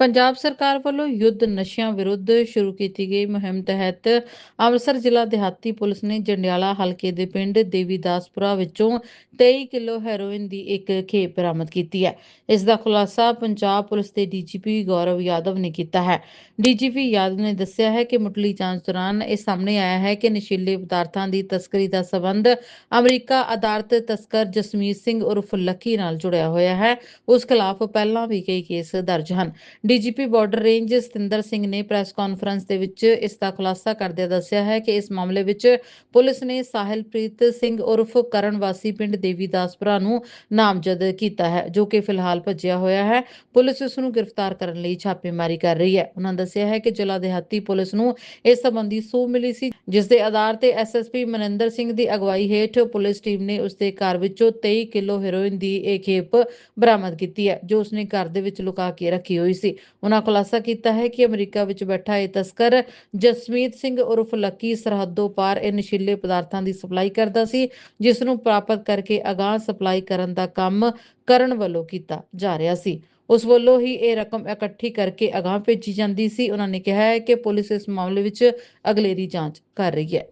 ਪੰਜਾਬ ਸਰਕਾਰ ਵੱਲੋਂ ਯੁੱਧ ਨਸ਼ਿਆਂ ਵਿਰੁੱਧ ਸ਼ੁਰੂ ਕੀਤੀ ਗਈ ਮੁਹਿੰਮ ਤਹਿਤ ਅੰਮ੍ਰਿਤਸਰ ਜ਼ਿਲ੍ਹਾ ਦਿਹਾਤੀ ਪੁਲਿਸ ਨੇ ਜੰਡਿਆਲਾ ਹਲਕੇ ਦੇ ਪਿੰਡ ਦੇਵੀਦਾਸਪੁਰਾ ਵਿੱਚੋਂ 23 ਕਿਲੋ ਹੈਰੋਇਨ ਦੀ ਇੱਕ ਖੇਪ ਬਰਾਮਦ ਕੀਤੀ ਹੈ। ਇਸ ਦਾ ਖੁਲਾਸਾ ਪੰਜਾਬ ਪੁਲਿਸ ਦੇ ਡੀਜੀਪੀ ਗੌਰਵ ਯਾਦਵ ਨੇ ਕੀਤਾ ਹੈ। ਡੀਜੀਪੀ ਯਾਦਵ ਨੇ ਦੱਸਿਆ ਹੈ ਕਿ ਮੁੱਢਲੀ ਜਾਂਚ ਦੌਰਾਨ ਇਹ ਸਾਹਮਣੇ ਆਇਆ ਹੈ ਕਿ ਨਸ਼ੀਲੇ ਪਦਾਰਥਾਂ ਦੀ ਤਸਕਰੀ ਦਾ ਸਬੰਧ ਅਮਰੀਕਾ ਅਧਾਰਤ ਤਸਕਰ ਜਸਮੀਤ ਸਿੰਘ ਉਰਫ ਲੱਕੀ ਨਾਲ ਜੁੜਿਆ ਹੋਇਆ ਹੈ। ਉਸ ਖਿਲਾਫ ਪਹਿਲਾਂ ਵੀ ਕਈ ਕੇਸ ਦਰਜ ਹਨ। DGP border range Satinder Singh ਨੇ ਪ੍ਰੈਸ ਕਾਨਫਰੰਸ ਦੇ ਵਿੱਚ ਇਸ ਦਾ ਖੁਲਾਸਾ ਕਰਦਿਆਂ ਦੱਸਿਆ ਹੈ ਕਿ ਇਸ ਮਾਮਲੇ ਵਿੱਚ ਪੁਲਿਸ ਨੇ ਸਾਹਿਲਪ੍ਰੀਤ ਸਿੰਘ ਉਰਫ ਕਰਨ ਵਾਸੀ ਪਿੰਡ ਦੇਵੀਦਾਸਪੁਰਾ ਨੂੰ ਨਾਮਜ਼ਦ ਕੀਤਾ ਹੈ, ਜੋ ਕਿ ਫਿਲਹਾਲ ਭੱਜਿਆ ਹੋਇਆ ਹੈ। ਪੁਲਿਸ ਉਸ ਨੂੰ ਗ੍ਰਿਫਤਾਰ ਕਰਨ ਲਈ ਛਾਪੇਮਾਰੀ ਕਰ ਰਹੀ ਹੈ। ਉਹਨਾਂ ਦੱਸਿਆ ਹੈ ਕਿ ਜ਼ਿਲ੍ਹਾ ਦਿਹਾਤੀ ਪੁਲਿਸ ਨੂੰ ਇਸ ਸੰਬੰਧੀ ਸੂਹ ਮਿਲੀ ਸੀ, ਜਿਸ ਦੇ ਆਧਾਰ ਤੇ ਐਸਐਸਪੀ ਮਨਿੰਦਰ ਸਿੰਘ ਦੀ ਅਗਵਾਈ ਹੇਠ ਪੁਲਿਸ ਟੀਮ ਨੇ ਉਸ ਦੇ ਘਰ ਵਿੱਚੋਂ 23 ਕਿਲੋ ਹੈਰੋਇਨ ਦੀ ਇਹ ਖੇਪ ਬਰਾਮਦ ਕੀਤੀ ਹੈ, ਜੋ ਉਸਨੇ ਘਰ ਦੇ ਵਿੱਚ ਲੁਕਾ ਕੇ ਰੱਖੀ ਹੋਈ ਸੀ। ਉਹਨਾਂ ਖੁਲਾਸਾ ਕੀਤਾ ਹੈ ਕਿ ਅਮਰੀਕਾ ਵਿੱਚ ਬੈਠਾ ਇਹ ਤਸਕਰ ਜਸਮੀਤ ਸਿੰਘ ਉਰਫ ਲੱਕੀ ਸਰਹੱਦੋਂ ਪਾਰ ਇਹ ਨਸ਼ੀਲੇ ਪਦਾਰਥਾਂ ਦੀ ਸਪਲਾਈ ਕਰਦਾ ਸੀ, ਜਿਸ ਨੂੰ ਪ੍ਰਾਪਤ ਕਰਕੇ ਅਗਾਹ ਸਪਲਾਈ ਕਰਨ ਦਾ ਕੰਮ ਕਰਨ ਵੱਲੋਂ ਕੀਤਾ ਜਾ ਰਿਹਾ ਸੀ। ਉਸ ਵੱਲੋਂ ਹੀ ਇਹ ਰਕਮ ਇਕੱਠੀ ਕਰਕੇ ਅਗਾਹ ਭੇਜੀ ਜਾਂਦੀ ਸੀ। ਉਹਨਾਂ ਨੇ ਕਿਹਾ ਹੈ ਕਿ ਪੁਲਿਸ ਇਸ ਮਾਮਲੇ ਵਿੱਚ ਅਗਲੇਰੀ ਜਾਂਚ ਕਰ ਰਹੀ ਹੈ।